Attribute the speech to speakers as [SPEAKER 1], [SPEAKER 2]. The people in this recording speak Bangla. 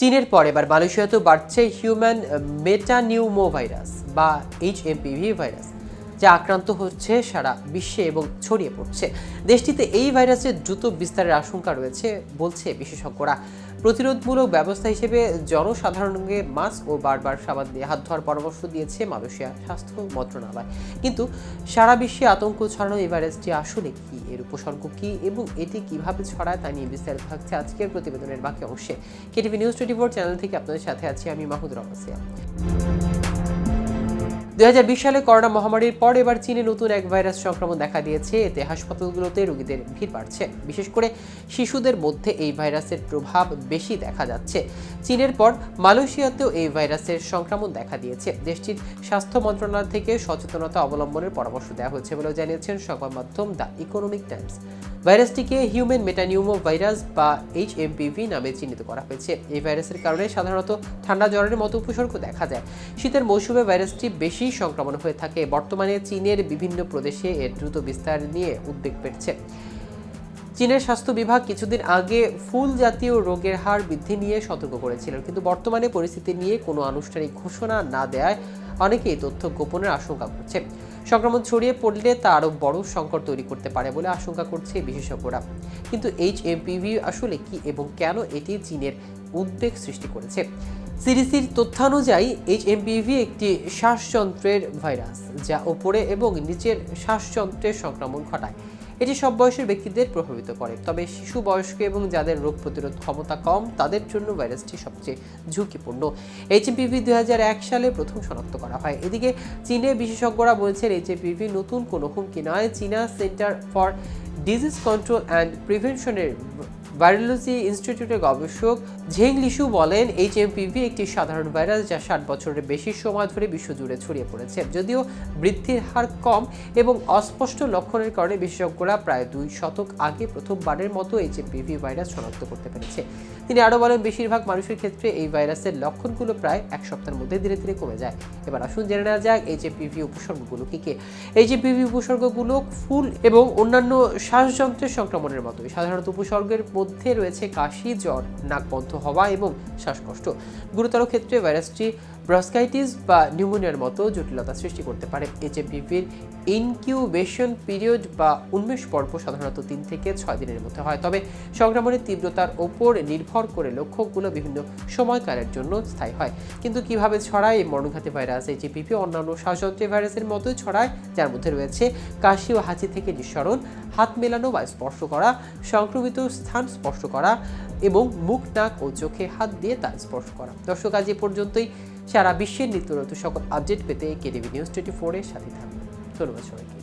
[SPEAKER 1] চীনের পর এবার মালয়েশিয়াতেও বাড়ছে হিউম্যান মেটানিউমো ভাইরাস বা এইচ এমপিভি ভাইরাস যা আক্রান্ত হচ্ছে সারা বিশ্বে এবং ছড়িয়ে পড়ছে। দেশটিতে এই ভাইরাসের দ্রুত বিস্তারের আশঙ্কা রয়েছে, বলছে বিশেষজ্ঞরা। প্রতিরোধমূলক ব্যবস্থা হিসেবে জনসাধারণকে মাস্ক ও বারবার সাবান দিয়ে হাত ধোয়ার পরামর্শ দিয়েছে মালয়েশিয়া স্বাস্থ্য মন্ত্রণালয়। কিন্তু সারা বিশ্বে আতঙ্ক ছড়ানো এই ভাইরাসটি আসলে কি? এর উপসর্গ কি? এবং এটি কীভাবে ছড়ায় তা নিয়ে বিস্তারিত থাকছে আজকের প্রতিবেদনের বাকি অংশে। KTV news twenty four channel থেকে আপনাদের সাথে আছি আমি মাহুদ রহমাসিয়া দুই হাজার বিশ সালে করোনা মহামারীর পর এবার চীনে নতুন এক ভাইরাস সংক্রমণ দেখা দিয়েছে। এতে হাসপাতালগুলোতে রোগীদের ভিড় বাড়ছে। বিশেষ করে শিশুদের মধ্যে এই ভাইরাসের প্রভাব বেশি দেখা যাচ্ছে। চীনের পর মালয়েশিয়াতেও এই ভাইরাসের সংক্রমণ দেখা দিয়েছে। দেশটির স্বাস্থ্য মন্ত্রণালয় থেকে সচেতনতা অবলম্বনের পরামর্শ দেওয়া হয়েছে বলেও জানিয়েছেন সংবাদ মাধ্যম দ্য ইকোনমিক টাইমস। ভাইরাসটিকে হিউম্যান মেটানিউমো ভাইরাস বা এইচএমপিভি নামে চিহ্নিত করা হয়েছে। এই ভাইরাসের কারণে সাধারণত ঠান্ডা জ্বরের মতো উপসর্গ দেখা যায়। শীতের মৌসুমে ভাইরাসটি বেশি সংক্রমণ হয়ে থাকে। বর্তমানে চীনের বিভিন্ন প্রদেশে এর দ্রুত বিস্তার নিয়ে উদ্বেগ বেড়েছে। চীনের স্বাস্থ্য বিভাগ কিছুদিন আগে ফুল জাতীয় রোগের হার বৃদ্ধি নিয়ে সতর্ক করেছিল কিন্তু বর্তমানে পরিস্থিতি নিয়ে কোনো আনুষ্ঠানিক ঘোষণা না দেওয়ায় অনেকেই তথ্য গোপনের আশঙ্কা করছে সংক্রমণ ছড়িয়ে পড়লে তা আরও বড় সংকট তৈরি করতে পারে বলে আশঙ্কা করছে বিশেষজ্ঞরা। কিন্তু এইচ এমপিভি আসলে কি এবং কেন এটি চীনের উদ্বেগ সৃষ্টি করেছে? সিডিসির তথ্যানুযায়ী এইচ এমপিভি একটি শ্বাসযন্ত্রের ভাইরাস, যা ওপরে এবং নিচের শ্বাসযন্ত্রের সংক্রমণ ঘটায়। এটি সব বয়সের ব্যক্তিদের প্রভাবিত করে। তবে শিশু বয়স্ক এবং যাদের রোগ প্রতিরোধ ক্ষমতা কম, তাদের জন্য ভাইরাসটি সবচেয়ে ঝুঁকিপূর্ণ। এইচএমপিভি দু হাজার এক সালে প্রথম শনাক্ত করা হয়। এদিকে চীনে বিশেষজ্ঞরা বলছেন এইচএমপিভি নতুন কোনো হুমকি নয়। চীনা centre for disease control and প্রিভেনশনের virology ইনস্টিটিউটের গবেষক ঝেং লিশু বলেন এইচএমপিভি একটি সাধারণ ভাইরাস যা ষাট বছরের বেশি সময় ধরে বিশ্বজুড়ে ছড়িয়ে পড়েছে। যদিও বৃদ্ধির হার কম এবং অস্পষ্ট লক্ষণের কারণে বিশেষজ্ঞরা প্রায় দুই শতক আগে প্রথমবারের মতো এইচএমপিভি ভাইরাস শনাক্ত করতে পেরেছে। তিনি আরও বলেন, বেশিরভাগ মানুষের ক্ষেত্রে এই ভাইরাসের লক্ষণগুলো প্রায় এক সপ্তাহের মধ্যে ধীরে ধীরে কমে যায়। এবার আসুন জেনে নেওয়া যাক এইচএমপিভি উপসর্গগুলো কী কী। এইচএমপিভি উপসর্গগুলো ফুল এবং অন্যান্য শ্বাসযন্ত্রের সংক্রমণের মতোই। সাধারণত উপসর্গের মধ্যে রয়েছে কাশি জ্বর নাক বন্ধ হওয়া এবং শ্বাসকষ্ট। গুরুতর ক্ষেত্রে ভাইরাসটি ব্রস্কাইটিস বা নিউমোনিয়ার মতো জটিলতা সৃষ্টি করতে পারে। এইচএমপিভির ইনকিউবেশন পিরিয়ড বা উন্মেষ পর্ব সাধারণত তিন থেকে ছয় দিনের মধ্যে হয়। তবে সংক্রমণের তীব্রতার ওপর নির্ভর করে লক্ষ্যগুলো বিভিন্ন সময়কালের জন্য স্থায়ী হয়। কিন্তু কীভাবে ছড়ায় এই মর্ণঘাতী ভাইরাস এইচএমপিভি অন্যান্য শ্বাসযন্ত্রী ভাইরাসের মতোই ছড়ায়, যার মধ্যে রয়েছে কাশি ও হাঁচি থেকে নিঃসরণ, হাত মেলানো বা স্পর্শ করা, সংক্রমিত স্থান স্পর্শ করা এবং মুখ, নাক ও চোখে হাত দিয়ে তা স্পর্শ করা। দর্শক, আজ এ পর্যন্তই। সারা বিশ্বের নিত্য নতুন সকল আপডেট পেতে কেডিবি নিউজ টোয়েন্টি ফোরের সাথে থাকবেন ধন্যবাদ সবাইকে।